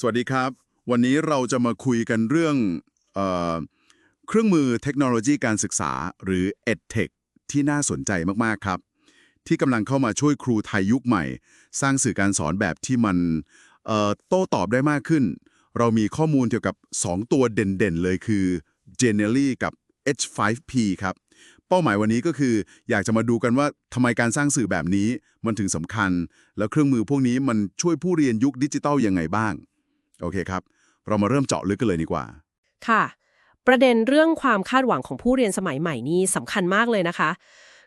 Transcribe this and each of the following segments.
สวัสดีครับ วันนี้เราจะมาคุยกันเรื่องเออเครื่องมือเทคโนโลยีการศึกษาหรือ EdTech ที่น่าสนใจมากๆครับ ที่กำลังเข้ามาช่วยครูไทยยุคใหม่ สร้างสื่อการสอนแบบที่มันโต้ตอบได้มากขึ้น เรามีข้อมูลเกี่ยวกับ 2 ตัวเด่นๆ เลยคือ Genially กับ H5P ครับ เป้าหมายวันนี้ก็คืออยากจะมาดูกันว่าทำไมการสร้างสื่อแบบนี้มันถึงสำคัญ แล้วเครื่องมือพวกนี้มันช่วยผู้เรียนยุคดิจิทัลยังไงบ้าง โอเคครับ เรามาเริ่มเจาะลึกกันเลยดีกว่า ค่ะ ประเด็นเรื่องความคาดหวังของผู้เรียนสมัยใหม่นี่สำคัญมากเลยนะคะ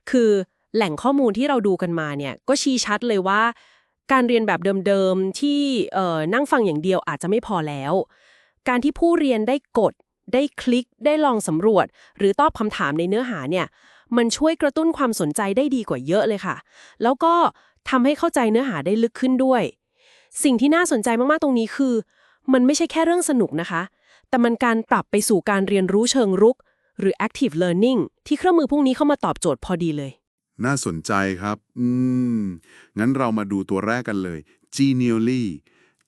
คือแหล่งข้อมูลที่เราดูกันมาเนี่ยก็ชี้ชัดเลยว่า การเรียนแบบเดิมๆที่นั่งฟังอย่างเดียวอาจจะไม่พอแล้ว การที่ผู้เรียนได้กด ได้คลิก ได้ลองสำรวจ หรือตอบคำถามในเนื้อหาเนี่ยมันช่วยกระตุ้นความสนใจได้ดีกว่าเยอะเลยค่ะ แล้วก็ทำให้เข้าใจเนื้อหาได้ลึกขึ้นด้วย สิ่งที่น่าสนใจมากๆตรงนี้คือ มันไม่ใช่แค่เรื่องสนุกนะคะ แต่มันการปรับไปสู่การเรียนรู้เชิงรุก หรือ active learning ที่เครื่องมือพวกนี้เข้ามาตอบโจทย์พอดีเลย น่าสนใจครับ อืม งั้นเรามาดูตัวแรกกันเลย Genially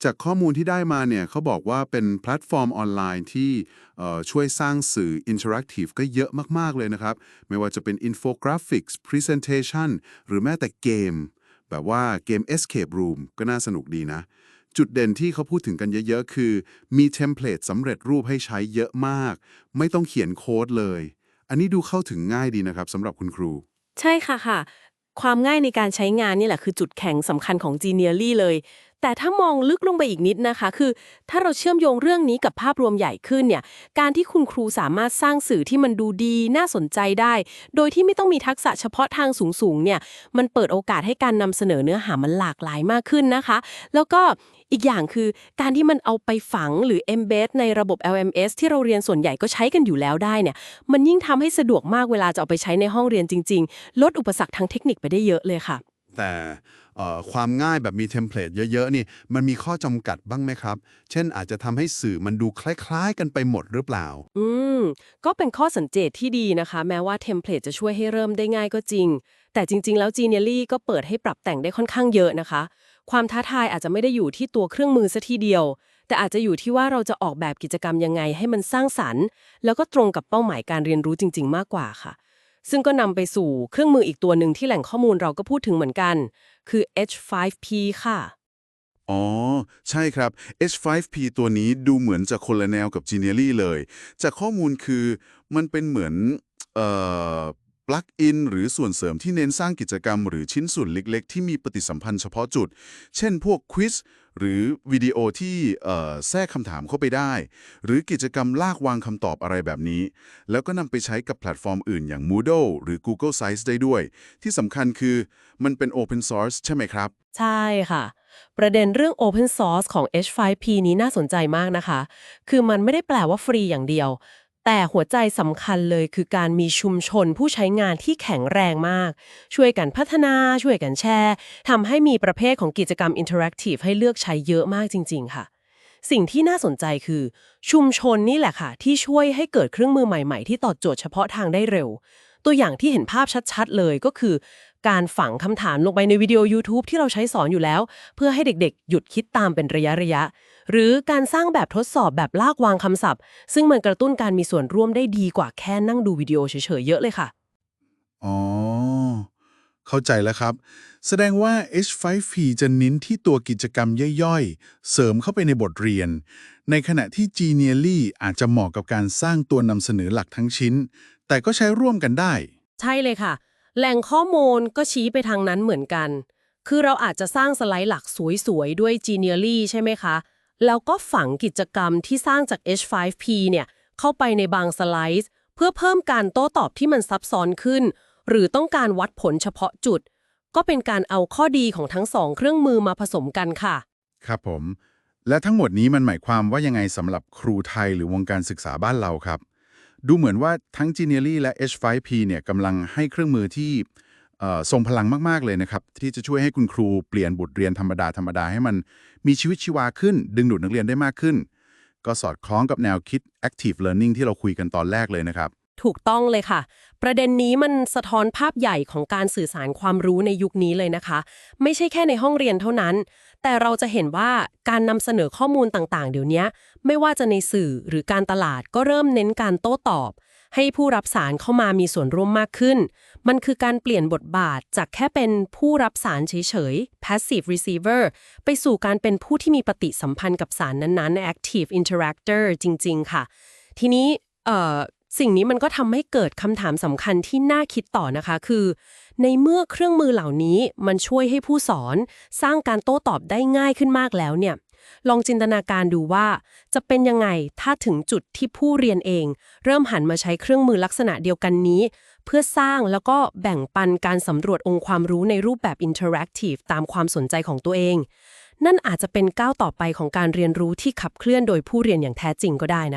จากข้อมูลที่ได้มาเนี่ยเขาบอกว่าเป็นแพลตฟอร์มออนไลน์ที่เอ่อช่วยสร้างสื่ออินเทอร์แอคทีฟก็เยอะมาก ๆ เลยนะครับ ไม่ว่าจะเป็นอินโฟกราฟิกส์พรีเซนเทชันหรือแม้แต่เกม แบบว่าเกม Escape Room ก็น่าสนุกดีนะ จุดเด่นที่เขาพูดถึงกันเยอะๆ คือ มีเทมเพลตสำเร็จรูปให้ใช้เยอะมาก ไม่ต้องเขียนโค้ดเลย อันนี้ดูเข้าถึงง่ายดีนะครับสำหรับคุณครู ใช่ค่ะค่ะ ความง่ายในการใช้งานนี่แหละคือจุดแข็งสำคัญของ g e n i a l y เลย แต่ถ้ามองลึกลงไปอีกนิดนะคะ คือถ้าเราเชื่อมโยงเรื่องนี้กับภาพรวมใหญ่ขึ้นเนี่ย การที่คุณครูสามารถสร้างสื่อที่มันดูดีน่าสนใจได้ โดยที่ไม่ต้องมีทักษะเฉพาะทางสูงๆเนี่ย มันเปิดโอกาสให้การนำเสนอเนื้อหามันหลากหลายมากขึ้นนะคะ แล้วก็อีกอย่างคือการที่มันเอาไปฝังหรือ embed ในระบบ LMS ที่เราเรียนส่วนใหญ่ก็ใช้กันอยู่แล้วได้เนี่ย มันยิ่งทำให้สะดวกมากเวลาจะเอาไปใช้ในห้องเรียนจริง ๆ ลดอุปสรรคทางเทคนิคไปได้เยอะเลยค่ะ แต่ความง่ายแบบมีเทมเพลตเยอะ ๆ นี่ มันมีข้อจำกัดบ้างไหมครับ เช่นอาจจะทำให้สื่อมันดูคล้าย ๆ กันไปหมดหรือเปล่า อืม ก็เป็นข้อสังเกตที่ดีนะคะ แม้ว่าเทมเพลตจะช่วยให้เริ่มได้ง่ายก็จริง แต่จริง ๆ แล้ว Genially ก็เปิดให้ปรับแต่งได้ค่อนข้างเยอะนะคะ ความท้าทายอาจจะไม่ได้อยู่ที่ตัวเครื่องมือซะทีเดียว แต่อาจจะอยู่ที่ว่าเราจะออกแบบกิจกรรมยังไงให้มันสร้างสรรค์ แล้วก็ตรงกับเป้าหมายการเรียนรู้จริง ๆ มากกว่าค่ะ ซึ่งก็นำไปสู่เครื่องมืออีกตัวหนึ่งที่แหล่งข้อมูลเราก็พูดถึงเหมือนกัน คือ H5P ค่ะ อ๋อ ใช่ครับ H5P ตัวนี้ดูเหมือนจะคนละแนวกับ g e n e r y เลย จากข้อมูลคือมันเป็นเหมือนเอ่อ ปลั๊กอินหรือส่วนเสริมที่เน้นสร้างกิจกรรม หรือชิ้นส่วนเล็ก ๆ ที่มีปฏิสัมพันธ์เฉพาะจุด เช่น พวกควิสหรือวิดีโอที่แทรกคำถามเข้าไปได้ หรือกิจกรรมลากวางคำตอบอะไรแบบนี้ แล้วก็นำไปใช้กับแพลตฟอร์มอื่นอย่าง Moodle หรือ Google Sites ได้ด้วย ที่สำคัญคือมันเป็น Open Source ใช่ไหมครับ ใช่ค่ะ ประเด็นเรื่อง Open Source ของ H5P นี้น่าสนใจมากนะคะ คือมันไม่ได้แปลว่าฟรีอย่างเดียว แต่หัวใจสำคัญเลยคือการมีชุมชนผู้ใช้งานที่แข็งแรงมาก ช่วยกันพัฒนาช่วยกันแชร์ทำให้มีประเภทของกิจกรรมอินเทอร์แอคทีฟให้เลือกใช้เยอะมากจริง ๆ ค่ะ สิ่งที่น่าสนใจคือ ชุมชนนี่แหละค่ะ ที่ช่วยให้เกิดเครื่องมือใหม่ ๆ ที่ตอบโจทย์เฉพาะทางได้เร็ว ตัวอย่างที่เห็นภาพชัด ๆ เลยก็คือ การฝังคำถามลงไปในวิดีโอ YouTube ที่เราใช้สอนอยู่แล้ว เพื่อให้เด็กๆ หยุดคิดตามเป็นระยะระยะ หรือการสร้างแบบทดสอบแบบลากวางคำศัพท์ ซึ่งมันกระตุ้นการมีส่วนร่วมได้ดีกว่าแค่นั่งดูวิดีโอเฉยๆเยอะเลยค่ะ อ๋อ เข้าใจแล้วครับ แสดงว่า H5P จะเน้นที่ตัวกิจกรรมย่อยๆ เสริมเข้าไปในบทเรียน ในขณะที่ Genially อาจจะเหมาะกับการสร้างตัวนำเสนอหลักทั้งชิ้น แต่ก็ใช้ร่วมกันได้ ใช่เลยค่ะ แหล่งข้อมูลก็ชี้ไปทางนั้นเหมือนกัน คือเราอาจจะสร้างสไลด์หลักสวยๆ ด้วย Genially ใช่ไหมคะ แล้วก็ฝังกิจกรรมที่สร้างจาก H5P เนี่ย เข้าไปในบางสไลด์ เพื่อเพิ่มการโต้ตอบที่มันซับซ้อนขึ้น หรือต้องการวัดผลเฉพาะจุด ก็เป็นการเอาข้อดีของทั้งสองเครื่องมือมาผสมกันค่ะ ครับผม และทั้งหมดนี้มันหมายความว่ายังไงสำหรับครูไทยหรือวงการศึกษาบ้านเราครับ ดูเหมือนว่าทั้ง Genially และ H5P เนี่ยกำลังให้เครื่องมือที่ทรงพลังมาก ๆ เลยนะครับ ที่จะช่วยให้คุณครูเปลี่ยนบทเรียนธรรมดา ธรรมดาให้มันมีชีวิตชีวาขึ้น ดึงดูดนักเรียนได้มากขึ้น ก็สอดคล้องกับแนวคิด active learning ที่เราคุยกันตอนแรกเลยนะครับ ถูกต้องเลยค่ะ ประเด็นนี้มันสะท้อนภาพใหญ่ของการสื่อสารความรู้ในยุคนี้เลยนะคะ ไม่ใช่แค่ในห้องเรียนเท่านั้น แต่เราจะเห็นว่าการนำเสนอข้อมูลต่างๆ เดี๋ยวนี้ไม่ว่าจะในสื่อหรือการตลาดก็เริ่มเน้นการโต้ตอบ ให้ผู้รับสารเข้ามามีส่วนร่วมมากขึ้น มันคือการเปลี่ยนบทบาทจากแค่เป็นผู้รับสารเฉยๆ passive receiver ไปสู่การเป็นผู้ที่มีปฏิสัมพันธ์กับสารนั้นๆ active interactor จริง ๆ ค่ะ ทีนี้ สิ่งนี้มันก็ทำให้เกิดคำถามสำคัญที่น่าคิดต่อนะคะ คือ ในเมื่อเครื่องมือเหล่านี้มันช่วยให้ผู้สอน สร้างการโต้ตอบได้ง่ายขึ้นมากแล้วเนี่ย ลองจินตนาการดูว่า จะเป็นยังไงถ้าถึงจุดที่ผู้เรียนเอง เริ่มหันมาใช้เครื่องมือลักษณะเดียวกันนี้ เพื่อสร้างแล้วก็แบ่งปันการสำรวจองค์ความรู้ในรูปแบบอินเทอร์แอคทีฟตามความสนใจของตัวเอง นั่นอาจจะเป็นก้าวต่อไปของการเรียนรู้ที่ขับเคลื่อนโดยผู้เรียนอย่างแท้จริงก็ได้นะคะ